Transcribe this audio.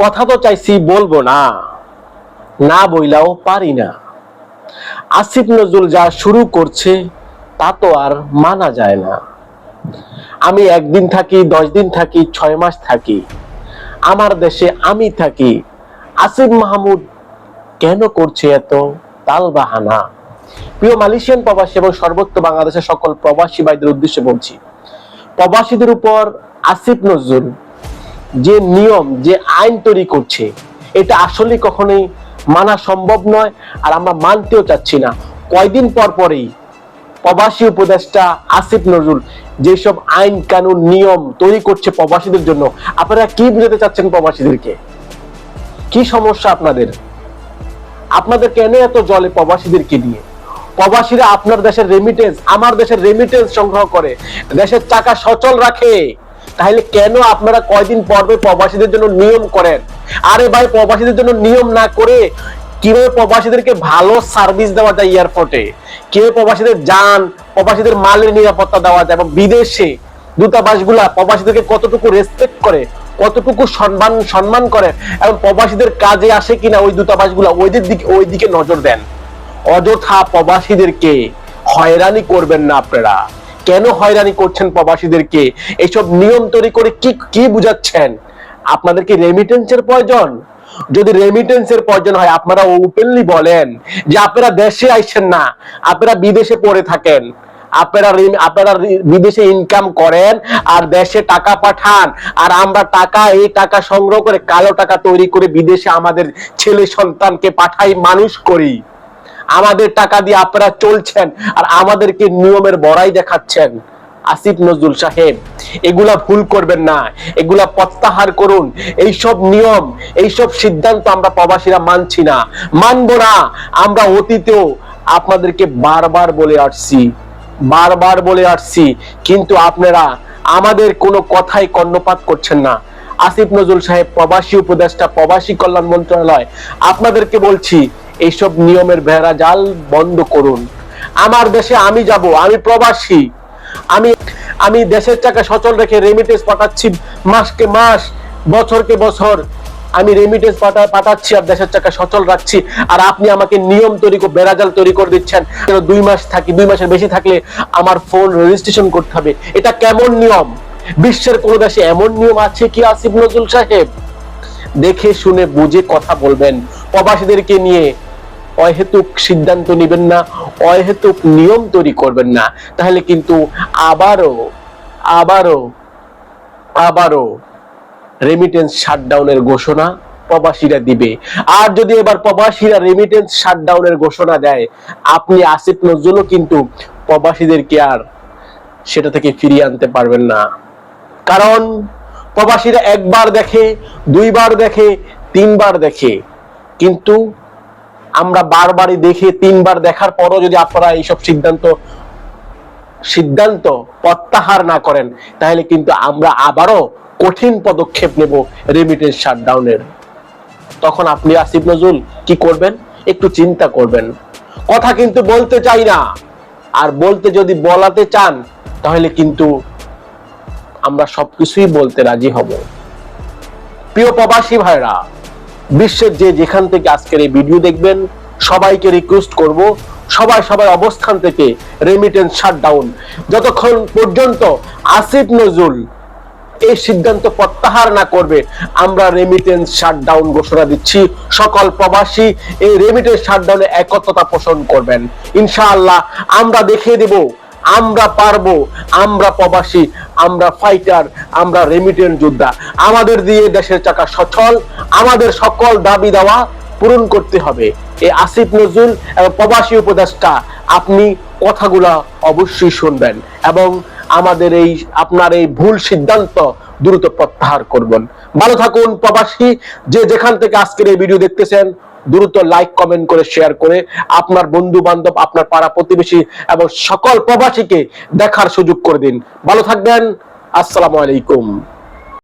কথা তো চাইছি বলব না। না বইলাও পারি না। আসিফ নজরুল যা শুরু করছে, তা তো আর মানা যায় না। আমি একদিন থাকি, দশ দিন থাকি, ছয় মাস থাকি। আমার দেশে আমি থাকি। আসিফ মাহমুদ কেন করছে এত তাল বাহানা প্রিয় মালয়েশিয়ান প্রবাসী এবং সর্বত্র বাংলাদেশের সকল প্রবাসী ভাইদের উদ্দেশ্যে বলছি, প্রবাসীদের উপর আসিফ নজরুল যে নিয়ম, যে আইন তৈরি করছে, এটা আসলে কখনোই মানা সম্ভব নয়। আর আমরা মানতেও চাচ্ছি না। কয়দিন পর পরেই প্রবাসী উপদেষ্টা আসিফ নজরুল যেসব আইন, কানুন, নিয়ম তৈরি করছে প্রবাসীদের জন্য, আপনারা কি বুঝাতে চাচ্ছেন প্রবাসীদেরকে? কি সমস্যা আপনাদের? আপনাদের কেন এত জলে প্রবাসীদেরকে নিয়ে? প্রবাসীরা আপনার দেশের রেমিটেন্স আমার দেশের রেমিটেন্স সংগ্রহ করে, দেশের টাকা সচল রাখে। তাহলে কেন আপনারা কয়দিন পর্বে প্রবাসীদের জন্য নিয়ম করেন? আরে ভাই, প্রবাসীদের জন্য নিয়ম না করে কীভাবে প্রবাসীদেরকে ভালো সার্ভিস দেওয়া যায় এয়ারপোর্টে কীভাবে প্রবাসীদের যান, প্রবাসীদের মালের নিরাপত্তা দেওয়া যায়? এবং বিদেশে দূতাবাসগুলা প্রবাসীদেরকে কতটুকু রেসপেক্ট করে, কতটুকু সম্মান সম্মান করে? এবং প্রবাসীদের কাজে আসে কিনা ওই দূতাবাসগুলা? ওইদের দিকে ওই দিকে নজর দেন। অযথা প্রবাসীদেরকে হয়রানি করবেন না আপনারা। কেন হয়রানি করছেন প্রবাসীদেরকে? এইসব নিয়ম তৈরি করে কি কি বুঝাচ্ছেন? আপনাদের কি রেমিটেন্সের প্রয়োজন? যদি রেমিটেন্সের প্রয়োজন হয়, আপনারা ওপেনলি বলেন যে আপনারা দেশে আইছেন না, আপনারা বিদেশে পড়ে থাকেন। আপনারা আপনারা বিদেশে ইনকাম করেন আর দেশে টাকা পাঠান আর আমরা টাকা, এই টাকা সংগ্রহ করে কালো টাকা তৈরি করে বিদেশে আমাদের ছেলে সন্তানকে পাঠাই, মানুষ করি। আমাদের টাকা দিয়ে আপনারা চলছেন আর আমাদেরকে নিয়মের বড়াই দেখাচ্ছেন। আসিফ নজরুল সাহেব, এগুলা ভুল করবেন না। এগুলা প্রত্যাহার করুন। এইসব নিয়ম, এইসব সিদ্ধান্ত আমরা প্রবাসীরা মানছি না। মানব না। আমরা অতীতেও আপনাদেরকে বারবার বলে আসছি, বারবার বলে আসছি, কিন্তু আপনারা আমাদের কোনো কথাই কর্ণপাত করছেন না। আসিফ নজরুল সাহেব, প্রবাসী উপদেষ্টা, প্রবাসী কল্যাণ মন্ত্রণালয়, আপনাদেরকে বলছি এইসব নিয়মের ভেড়া জাল বন্ধ করুন। আমার দেশে আমি যাব, আমি প্রবাসী। আমি আমি দেশের টাকা সচল রেখে রেমিটেন্স পাঠাচ্ছি মাসকে মাস, বছরকে বছর। আমি রেমিটেন্স পাঠা, পাঠাচ্ছি আর দেশের টাকা সচল রাখছি। আর আপনি আমাকে নিয়ম তৈরি করে বেড়াজাল তৈরি করে দিচ্ছেন। দুই মাস থাকি, দুই মাসের বেশি থাকলে আমার ফোন রেজিস্ট্রেশন করতে হবে। এটা কেমন নিয়ম? বিশ্বের কোনো দেশে এমন নিয়ম আছে কি আসিফ নজরুল সাহেব? দেখে শুনে বুঝে কথা বলবেন। প্রবাসীদেরকে নিয়ে অহেতুক সিদ্ধান্ত নেবেন না, অহেতুক নিয়ম তৈরি করবেন না। তাহলে কিন্তু আবারও আবারও আবারও রেমিটেন্স শাটডাউনের ঘোষণা প্রবাসীরা দিবে। আর যদি এবার প্রবাসীরা রেমিটেন্স শাটডাউনের ঘোষণা দেয়, আপনি আসিফ নজরুলও কিন্তু প্রবাসীদেরকে আর সেটা থেকে ফিরিয়ে আনতে পারবেন না। কারণ প্রবাসীরা একবার দেখে, দুইবার দেখে, তিনবার দেখে। কিন্তু আমরা বারবারই দেখে, তিনবার দেখার পরও যদি আপনারা এইসব সিদ্ধান্ত সিদ্ধান্ত প্রত্যাহার না করেন, তাহলে কিন্তু আমরা আবারও কঠিন পদক্ষেপ নেব রেমিটেন্স শাটডাউনের তখন আপনি আসিফ নজরুল কি করবেন? একটু চিন্তা করবেন। কথা কিন্তু বলতে চাই না। আর বলতে যদি বলাতে চান, তাহলে কিন্তু আমরা সবকিছুই বলতে রাজি হব। প্রিয় প্রবাসী ভাইরা বিশ্বের যে যেখান থেকে আজকের এই ভিডিও দেখবেন, সবাইকে রিকোয়েস্ট করব, সবাই সবাই অবস্থান থেকে রেমিটেন্স শাটডাউন যতক্ষণ পর্যন্ত আসিফ নজরুল এই সিদ্ধান্ত প্রত্যাহার না করবে, আমরা রেমিটেন্স শাটডাউন ঘোষণা দিচ্ছি। সকল প্রবাসী এই রেমিটেন্স শাটডাউনে একত্রতা পোষণ করবেন। ইনশাআল্লাহ আমরা দেখিয়ে দেব আমরা পারব, আমরা প্রবাসী, আমরা ফাইটার আমরা রেমিটেন্স যোদ্ধা। আমাদের দিয়ে দেশের চাকা সচল আমাদের সকল দাবি দাওয়া পূরণ করতে হবে। এই আসিফ নজরুল এবং প্রবাসী উপদেষ্টা, আপনি কথাগুলা অবশ্যই শুনবেন এবং আমাদের এই, আপনার এই ভুল সিদ্ধান্ত দ্রুত প্রত্যাহার করবেন। ভালো থাকুন প্রবাসী, যে যেখান থেকে আজকের এই ভিডিও দেখতেছেন দ্রুত লাইক কমেন্ট করে শেয়ার করে আপনার বন্ধু বান্ধব আপনার পাড়া প্রতিবেশী এবং সকল প্রবাসীকে দেখার সুযোগ করে দিন। ভালো থাকবেন। আসসালামু আলাইকুম।